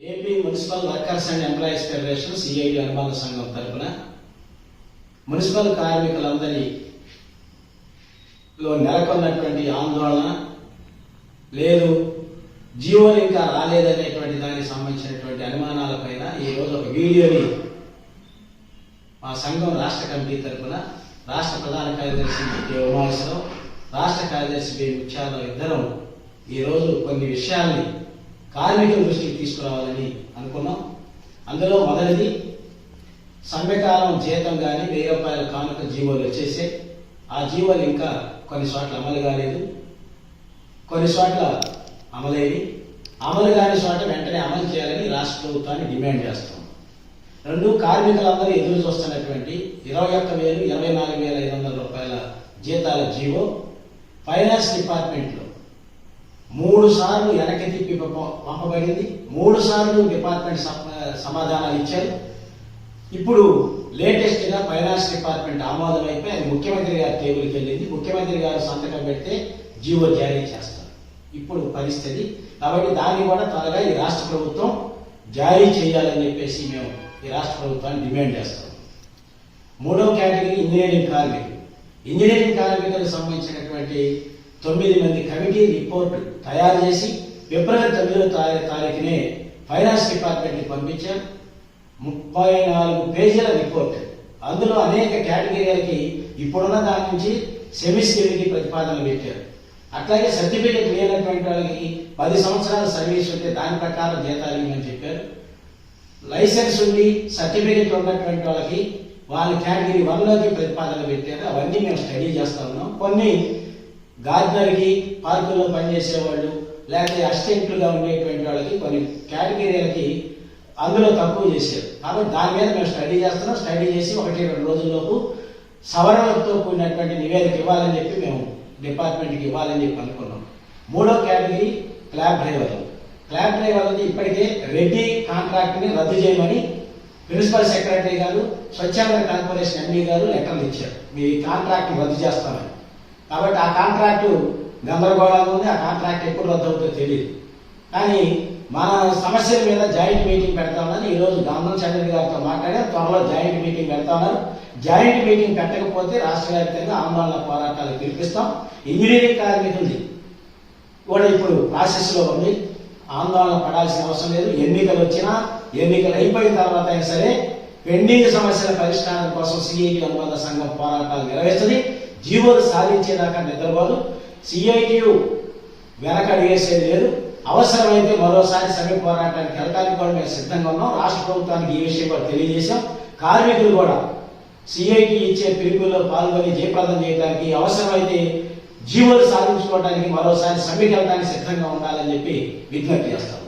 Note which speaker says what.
Speaker 1: AP municipal workers and employees federation CID అనుబంధ సంఘం తరపున మున్సిపల్ కార్మికులందరిలో నెలకొన్నటువంటి ఆందోళన లేదు జీవోలు ఇంకా రాలేదనేటువంటి దానికి సంబంధించినటువంటి అనుమానాలపైన ఈ రోజు ఒక వీడియోని మా సంఘం రాష్ట్ర కమిటీ తరపున రాష్ట్ర ప్రధాన కార్యదర్శి కె. ఉమాశ్వరం రాష్ట్ర కార్యదర్శి బి. ముత్యాలరావు ఇద్దరం ఈరోజు కొన్ని విషయాల్ని కార్మికుల దృష్టికి తీసుకురావాలని అనుకున్నాం. అందులో మొదటిది సమ్మెకాలం జీతం కానీ వెయ్యి రూపాయల కానుక జీవోలు వచ్చేసే ఆ జీవోలు ఇంకా కొన్ని చోట్ల అమలు కాలేదు. కొన్ని చోట్ల అమలైనవి అమలు కాని చోట వెంటనే అమలు చేయాలని రాష్ట్ర ప్రభుత్వాన్ని డిమాండ్ చేస్తాం రెండు కార్మికులందరూ ఎదురు చూస్తున్నటువంటి ఇరవై ఒక్క వేలు ఇరవై నాలుగు వేల ఐదు వందల రూపాయల జీతాల జీవో ఫైనాన్స్ డిపార్ట్మెంట్లో మూడు సార్లు వెనక్కి తిప్పి పంపబడింది. మూడు సార్లు డిపార్ట్మెంట్ సమాధానాలు ఇచ్చారు. ఇప్పుడు లేటెస్ట్గా ఫైనాన్స్ డిపార్ట్మెంట్ ఆమోదం అయిపోయి అది ముఖ్యమంత్రి గారి టేబుల్కి వెళ్ళింది. ముఖ్యమంత్రి గారు సంతకం పెడితే జీవో జారీ చేస్తారు. ఇప్పుడు పరిస్థితి. కాబట్టి దాన్ని కూడా త్వరగా ఈ రాష్ట్ర ప్రభుత్వం జారీ చేయాలని చెప్పేసి మేము ఈ రాష్ట్ర ప్రభుత్వాన్ని డిమాండ్ చేస్తాం. మూడవ కేటగిరీ ఇంజనీరింగ్ కార్మికులు. ఇంజనీరింగ్ కార్మికులకు సంబంధించినటువంటి తొమ్మిది మంది కమిటీ రిపోర్ట్ తయారు చేసి ఫిబ్రవరి తొమ్మిదవ తారీఖునే ఫైనాన్స్ డిపార్ట్మెంట్కి పంపించాం. ముప్పై నాలుగు పేజీల రిపోర్ట్. అందులో అనేక కేటగిరీలకి ఇప్పుడున్న దాని నుంచి సెమిస్టర్కి ప్రతిపాదనలు పెట్టారు. అట్లాగే సర్టిఫికేట్ లేనటువంటి వాళ్ళకి పది సంవత్సరాల సర్వీస్ ఉంటే దాని ప్రకారం జీతాలు ఇవ్వమని చెప్పారు. లైసెన్స్ ఉండి సర్టిఫికేట్ ఉన్నటువంటి వాళ్ళకి వాళ్ళ కేటగిరీ వన్లోకి ప్రతిపాదనలు పెట్టారు. అవన్నీ మేము స్టడీ చేస్తా ఉన్నాం. కొన్ని గార్డనర్కి పార్కుల్లో పనిచేసేవాళ్ళు లేకపోతే అసిస్టెంట్లుగా ఉండేటువంటి వాళ్ళకి కొన్ని కేటగిరీలకి అందులో తక్కువ చేశారు కాబట్టి దాని మీద మేము స్టడీ చేస్తున్నాం. స్టడీ చేసి ఒకటి రెండు రోజుల్లోపు సవరణలతో కూడినటువంటి నివేదిక ఇవ్వాలని చెప్పి మేము డిపార్ట్మెంట్కి ఇవ్వాలని చెప్పి అనుకున్నాం. మూడో కేటగిరీ క్లాబ్ డ్రైవర్లు. క్లాబ్ డ్రైవర్లకి ఇప్పటికే రెడ్డి కాంట్రాక్ట్ని రద్దు చేయమని ప్రిన్సిపల్ సెక్రటరీ గారు స్వచ్ఛంద కార్పొరేషన్ ఎండీ గారు లెటర్లు ఇచ్చారు. మీ కాంట్రాక్ట్ రద్దు చేస్తామని. కాబట్టి ఆ కాంట్రాక్టు గందరగోళంగా ఉంది ఆ కాంట్రాక్ట్ ఎప్పుడు రద్దవుతో తెలియదు కానీ మన సమస్యల మీద జాయింట్ మీటింగ్ పెడతామని ఈరోజు గంధం చంద్రుడి గారితో మాట్లాడి త్వరలో జాయింట్ మీటింగ్ పెడతామన్నారు. జాయింట్ మీటింగ్ పెట్టకపోతే రాష్ట్ర వ్యాప్తంగా ఆందోళన పోరాటాలు పిలిపిస్తాం ఇంజనీరింగ్ కార్మికులది కూడా ఇప్పుడు ప్రాసెస్లో ఉంది. ఆందోళన పడాల్సిన అవసరం లేదు. ఎన్నికలు వచ్చినా ఎన్నికలు అయిపోయిన తర్వాత అయినా సరే పెండింగ్ సమస్యల పరిష్కారం కోసం సిఐటి అనుబంధ సంఘం పోరాటాలు నిర్వహిస్తుంది. జీవోలు సాధించేదాకా నిద్రపోదు. సిఐటియు వేసే లేదు. అవసరమైతే మరోసారి సమ్మె పోరాటానికి వెళ్ళడానికి కూడా మేము సిద్ధంగా ఉన్నాం. రాష్ట్ర ప్రభుత్వానికి ఈ విషయం కూడా తెలియజేశాం. కార్మికులు కూడా సిఐటి ఇచ్చే పిలుపుల్లో పాల్గొని జయప్రదం చేయడానికి అవసరమైతే జీవోలు సాధించుకోవడానికి మరోసారి సమ్మెకి వెళ్ళడానికి సిద్ధంగా ఉండాలని చెప్పి విజ్ఞప్తి చేస్తాం.